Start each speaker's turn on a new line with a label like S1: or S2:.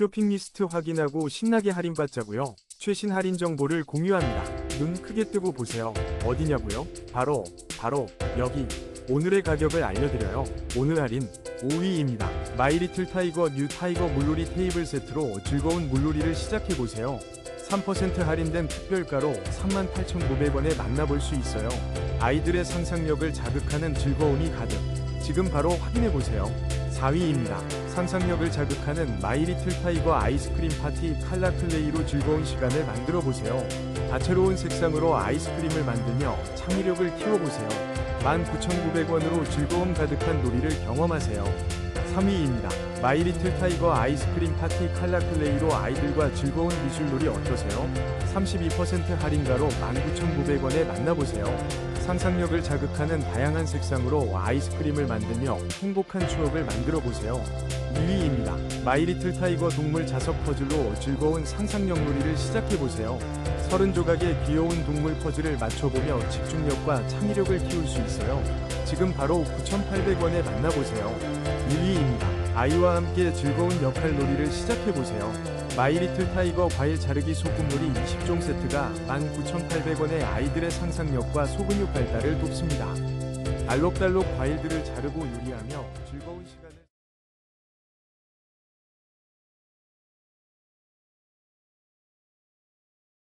S1: 쇼핑 리스트 확인하고 신나게 할인받자고요. 최신 할인 정보를 공유합니다. 눈 크게 뜨고 보세요. 어디냐고요? 바로 바로 여기. 오늘의 가격을 알려드려요. 오늘 할인 5위입니다. 마이리틀 타이거 뉴 타이거 물놀이 테이블 세트로 즐거운 물놀이를 시작해보세요. 3% 할인된 특별가로 38,900원에 만나볼 수 있어요. 아이들의 상상력을 자극하는 즐거움이 가득. 지금 바로 확인해보세요. 4위입니다. 상상력을 자극하는 마이리틀 타이거 아이스크림 파티 칼라 클레이로 즐거운 시간을 만들어 보세요. 다채로운 색상으로 아이스크림을 만들며 창의력을 키워보세요. 19,900원으로 즐거움 가득한 놀이를 경험하세요. 3위입니다. 마이리틀 타이거 아이스크림 파티 칼라 클레이로 아이들과 즐거운 미술놀이 어떠세요? 32% 할인가로 19,900원에 만나보세요. 상상력을 자극하는 다양한 색상으로 아이스크림을 만들며 행복한 추억을 만들어 보세요. 2위입니다. 마이리틀 타이거 동물 자석 퍼즐로 즐거운 상상력 놀이를 시작해 보세요. 30조각의 귀여운 동물 퍼즐을 맞춰보며 집중력과 창의력을 키울 수 있어요. 지금 바로 9,800원에 만나보세요. 1위입니다. 아이와 함께 즐거운 역할 놀이를 시작해 보세요. 마이리틀 타이거 과일 자르기 소꿉놀이 20종 세트가 19,800원에 아이들의 상상력과 소근육 발달을 돕습니다. 알록달록 과일들을 자르고 요리하며 즐거운 시간을